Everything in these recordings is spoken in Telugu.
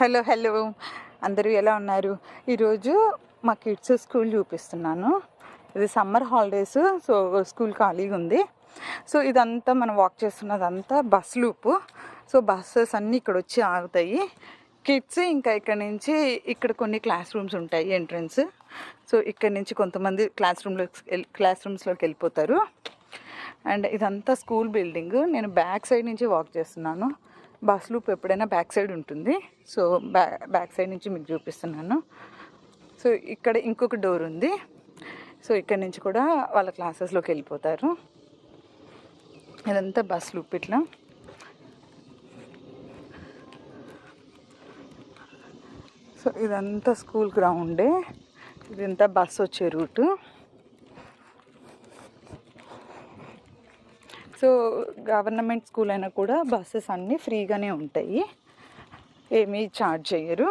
Hello hello. అందరూ ఎలా ఉన్నారు? ఈరోజు మా కిడ్స్ స్కూల్ చూపిస్తున్నాను. ఇది సమ్మర్ హాలిడేస్ సో స్కూల్ ఖాళీగా ఉంది. సో ఇదంతా మనం వాక్ చేస్తున్నదంతా బస్ లూపు. సో బస్సెస్ అన్నీ ఇక్కడ వచ్చి ఆగుతాయి. కిడ్స్ ఇంకా ఇక్కడ నుంచి ఇక్కడ కొన్ని క్లాస్ రూమ్స్ ఉంటాయి ఎంట్రన్స్. సో ఇక్కడ నుంచి కొంతమంది క్లాస్ రూమ్లో క్లాస్ రూమ్స్లోకి వెళ్ళిపోతారు. అండ్ ఇదంతా స్కూల్ బిల్డింగ్. నేను బ్యాక్ సైడ్ నుంచి వాక్ చేస్తున్నాను. బస్ లూప్ ఎప్పుడైనా బ్యాక్ సైడ్ ఉంటుంది. సో బ్యా బ్యాక్ సైడ్ నుంచి మీకు చూపిస్తున్నాను. సో ఇక్కడ ఇంకొక డోర్ ఉంది. సో ఇక్కడ నుంచి కూడా వాళ్ళ క్లాసెస్లోకి వెళ్ళిపోతారు. ఇదంతా బస్ లూప్ ఇట్లా. సో ఇదంతా స్కూల్ గ్రౌండే. ఇదంతా బస్ వచ్చే రూటు. సో గవర్నమెంట్ స్కూల్ అయినా కూడా బస్సెస్ అన్నీ ఫ్రీగానే ఉంటాయి. ఏమీ ఛార్జ్ చేయరు.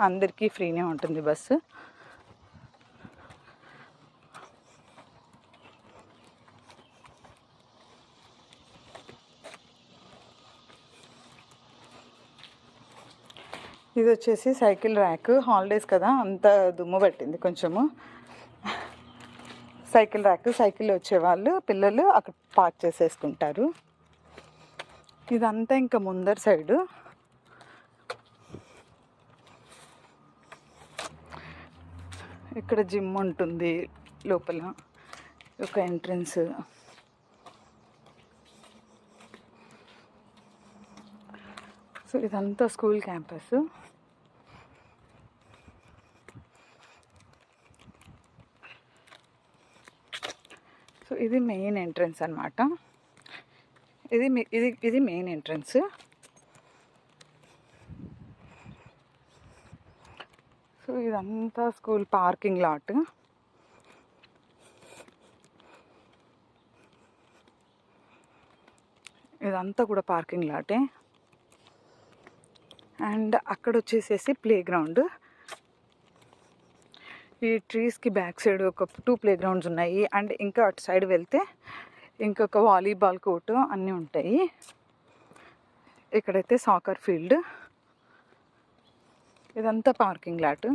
అందరికీ ఫ్రీనే ఉంటుంది బస్సు. ఇది వచ్చేసి సైకిల్ ర్యాక్. హాలిడేస్ కదా అంత దుమ్ము పట్టింది కొంచెము. సైకిల్ ర్యాక్ సైకిల్ వచ్చేవాళ్ళు పిల్లలు అక్కడ పార్క్ చేసేసుకుంటారు. ఇదంతా ఇంకా ముందర సైడు. ఇక్కడ జిమ్ ఉంటుంది లోపల ఒక ఎంట్రన్స్. సో ఇదంతా స్కూల్ క్యాంపస్. సో ఇది మెయిన్ ఎంట్రన్స్ అనమాట ఇది ఇది ఇది మెయిన్ ఎంట్రన్స్. సో ఇదంతా స్కూల్ పార్కింగ్ లాట్. ఇదంతా కూడా పార్కింగ్ లాటే. అండ్ అక్కడ వచ్చేసేసి ప్లే గ్రౌండ్ ఈ ట్రీస్కి బ్యాక్ సైడ్ ఒక టూ ప్లే గ్రౌండ్స్ ఉన్నాయి. అండ్ ఇంకా అటు సైడ్ వెళ్తే ఇంకొక వాలీబాల్ కోర్టు అన్నీ ఉంటాయి. ఇక్కడైతే సాకర్ ఫీల్డ్ ఇదంతా పార్కింగ్ లాట్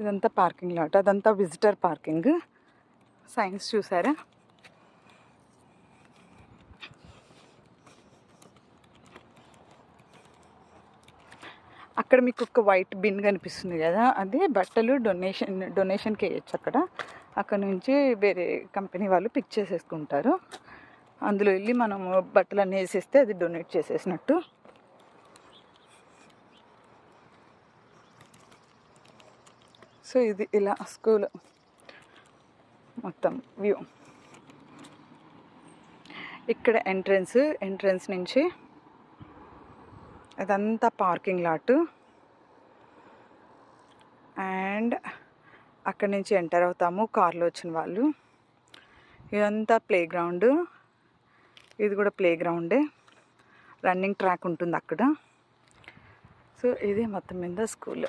ఇదంతా పార్కింగ్ లాట్ అదంతా విజిటర్ పార్కింగ్ సైన్స్ చూసారా? అక్కడ మీకు ఒక వైట్ బిన్ కనిపిస్తుంది కదా అది బట్టలు డొనేషన్ డొనేషన్కి వేయచ్చు అక్కడ. అక్కడ నుంచి వేరే కంపెనీ వాళ్ళు పిక్ చేసేసుకుంటారు. అందులో వెళ్ళి మనము బట్టలు అన్నీ వేసేస్తే అది డొనేట్ చేసేసినట్టు. సో ఇది ఇలా స్కూల్ మొత్తం వ్యూ. ఇక్కడ ఎంట్రన్స్ ఎంట్రన్స్ నుంచి అదంతా పార్కింగ్ లాట్. అండ్ అక్కడి నుంచి ఎంటర్ అవుతాము కార్లో వచ్చిన వాళ్ళు. ఇదంతా ప్లే గ్రౌండ్ ఇది కూడా ప్లే గ్రౌండే రన్నింగ్ ట్రాక్ ఉంటుంది అక్కడ. సో ఇది మొత్తం మీద స్కూల్.